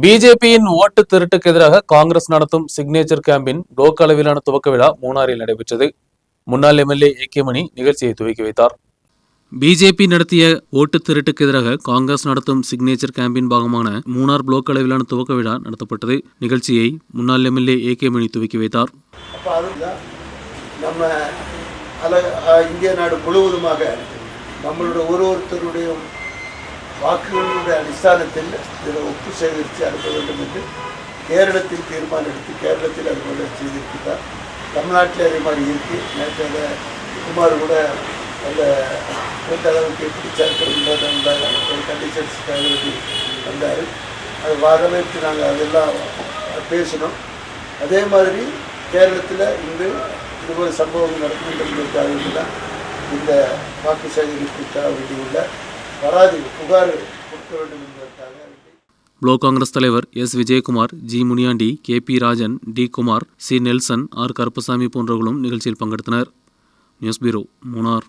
பிஜேபியின் ஓட்டு திருட்டுக்கு எதிராக காங்கிரஸ் நடத்தும் சிக்னேச்சர் கேம்பின் லோக் அளவிலான துவக்க விழா மூணாறில் நடைபெற்றது. முன்னாள் எம்எல்ஏ ஏ கே மணி நிகழ்ச்சியை துவக்கி வைத்தார். பிஜேபி நடத்திய ஓட்டு திருட்டுக்கு எதிராக காங்கிரஸ் நடத்தும் சிக்னேச்சர் கேம்பின் பாகமான மூணார் பிளாக் அளவிலான துவக்க விழா நடத்தப்பட்டது. நிகழ்ச்சியை முன்னாள் எம்எல்ஏ ஏ கே மணி துவக்கி வைத்தார். நம்ம இந்திய நாடு முழுவதுமாக நம்மளோட ஒரு ஒருத்தருடைய வாக்குகளுடைய அடிஸ்தானத்தில் இதில் ஒப்பு சேகரித்து அனுப்ப வேண்டும் என்று கேரளத்தில் தீர்மானம் எடுத்து கேரளத்தில் அது போல செய்திருக்கிறார். தமிழ்நாட்டில் அதே மாதிரி இருக்குது நேற்று அதை குமார் கூட அந்த எந்த அளவுக்கு எப்படி சேர்க்கிறது ஒரு கண்டிஷன்ஸ்க்காக வேண்டி வந்தார் அது வரவேற்று நாங்கள் அதெல்லாம் பேசினோம். அதே மாதிரி கேரளத்தில் இன்று இதுபோல் சம்பவம் நடக்கும் என்பதற்காக இந்த வாக்கு சேகரிப்புக்காக வேண்டியுள்ள பராதி புகார் கொடுக்க வேண்டும் என்பதற்காக பிளாக் காங்கிரஸ் தலைவர் S. Vijayakumar G. Muniyandi K. P. Rajan T. Kumar C. Nelson R. Karuppasamy போன்றவர்களும் நிகழ்ச்சியில் பங்கெடுத்தனர். News bureau Munnar.